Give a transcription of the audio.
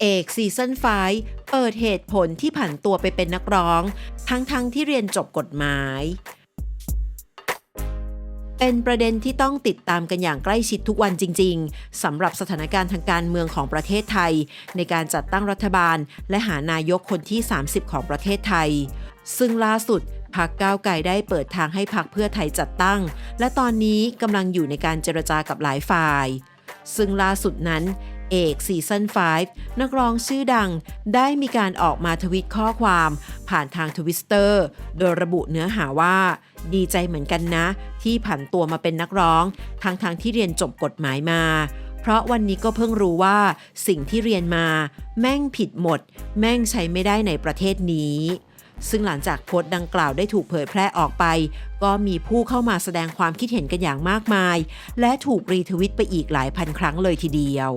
เอกซีซั่น5เปิดเหตุผลที่ผันตัวไปเป็นนักร้อง ทั้งๆทที่เรียนจบกฎหมาย เป็นประเด็นที่ต้องติดตามกันอย่างใกล้ชิดทุกวันจริง ๆสำหรับสถานการณ์ทางการเมืองของประเทศไทย ในการจัดตั้งรัฐบาล และหานายกคนที่ 30 ของประเทศไทย ซึ่งล่าสุดพักก้าวไกลได้เปิดทางให้พักเพื่อไทยจัดตั้ง และตอนนี้กำลังอยู่ในการเจรจากับหลายฝ่าย ซึ่งล่าสุดนั้น เอกซีซั่น5 นักร้องชื่อดังได้มีการออกมาทวิตข้อความผ่านทางทวิสเตอร์โดยระบุเนื้อหาว่า ดีใจเหมือนกันนะ ที่ผันตัวมาเป็นนักร้องทั้งๆทที่เรียนจบกฎหมายมา เพราะวันนี้ก็เพิ่งรู้ว่าสิ่งที่เรียนมา แม่งผิดหมด แม่งใช้ไม่ได้ในประเทศนี้ซึ่งหลังจากโพสต์ดังกล่าวได้ถูกเผยแพร่ออกไป ก็มีผู้เข้ามาแสดงความคิดเห็นกันอย่างมากมาย และถูกรีทวิตไปอีกหลายพันครั้งเลยทีเดียว